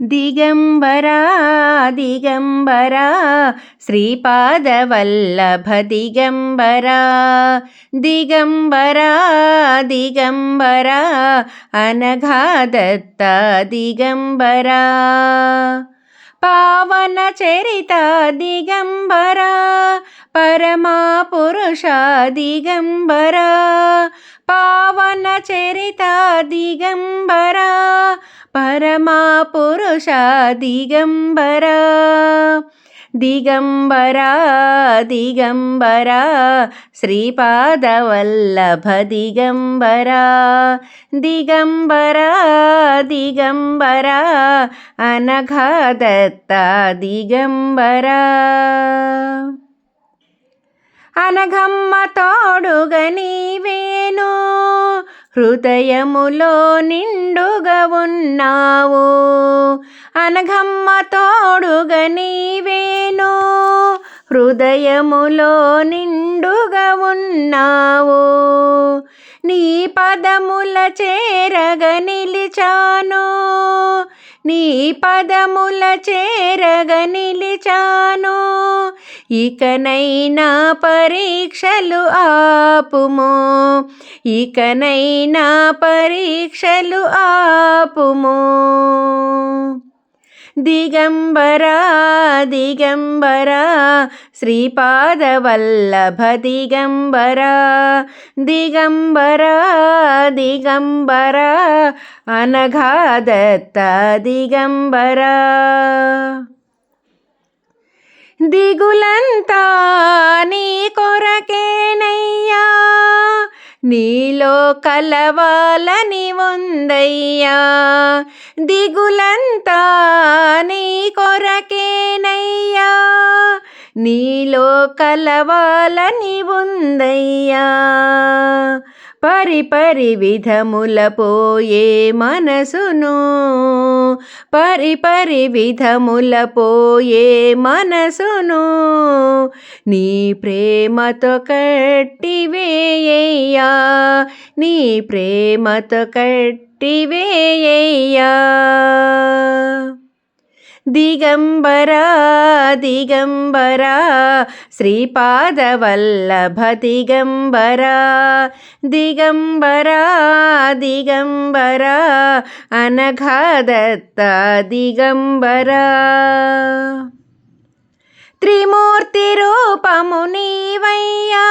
దిగంబరా దిగంబరా శ్రీపాదవల్లభ దిగంబరా దిగంబరా దిగంబరా అనఘాదత్త దిగంబరా పావన చరిత దిగంబరా పరమా పురుష దిగంబరా పావన చరిత దిగంబరా పరమా పురుష దిగంబరా దిగంబరా దిగంబరా శ్రీపాదవల్లభ దిగంబరా దిగంబరా దిగంబరా అనఘాదత్త దిగంబరా. అనఘమ్మ తోడుగ నీవేను హృదయములో నిండుగా ఉన్నావు. అనఘమ్మ తోడుగ నీవేను. హృదయములో నిండుగా ఉన్నావు. నీ పదముల చేరగ నిలిచాను. నీ పదముల చేరగ నిలిచాను. ఇకనైనా పరీక్షలు ఆపుము. ఇకనైనా పరీక్షలు ఆపుము. దిగంబరా దిగంబరా శ్రీపాదవల్లభ దిగంబరా. దిగంబరా దిగంబరా అనఘాదత్త దిగంబరా. దిగులంతా నీ కొరకేనయ్యా. నీలో కలవాలని ఉందయ్యా. దిగులంతా నీ కొరకేనయ్యా. నీలో కలవాలని ఉందయ్యా. పరిపరి విధముల పోయే మనసును. పరిపరి విధముల పోయే మనసును. నీ ప్రేమతో కట్టివేయ్యా నీ ప్రేమతో కట్టివేయ్యా దిగంబరా దిగంబరా శ్రీపాదవల్లభ దిగంబరా దిగంబరా దిగంబరా అనఘాదత్త దిగంబరా త్రిమూర్తి రూపము నీవయ్యా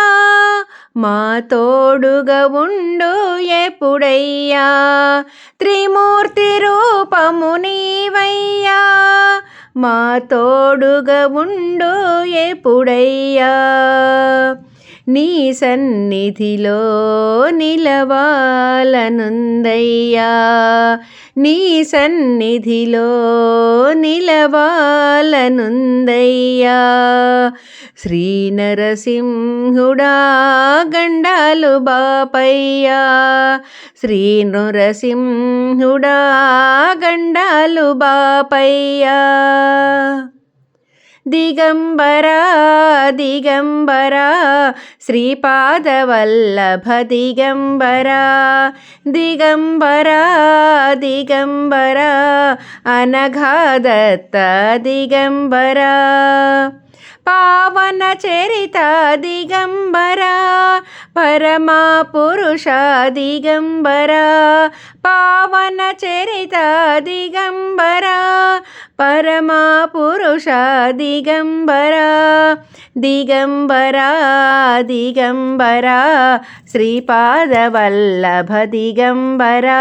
మా తోడుగా ఉండు ఎప్పుడయ్యా త్రిమూర్తి రూపము నీవయ్యా మా తోడుగా ఉండు ఎప్పుడయ్యా నీ సన్నిధిలో నిలవాలనుందయ్యా. నీ సన్నిధిలో నిలవాలనుందయ్యా. శ్రీ నరసింహుడా గండాలు బాపయ్యా. శ్రీ నరసింహుడా గండాలు బాపయ్యా. दिगम्बरा दिगम्बरा श्रीपादवल्लभ दिगम्बरा दिगम्बरा दिगम्बरा दिगम्बरादिगम्बरा श्रीपादवल्लभदिगम्बरा दिगम्बरादिगम्बरा अनघा दत्तगम्बरा दिगम्बरा पावनचरिता दिगम्बरा परमापुरुषादिगम्बरा दिगम्बरा श्रीपादवल्लभदिगम्बरा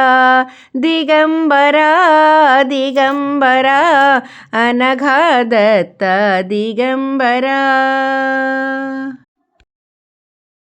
दिगम्बरा अनघादत्त दिगम्बरा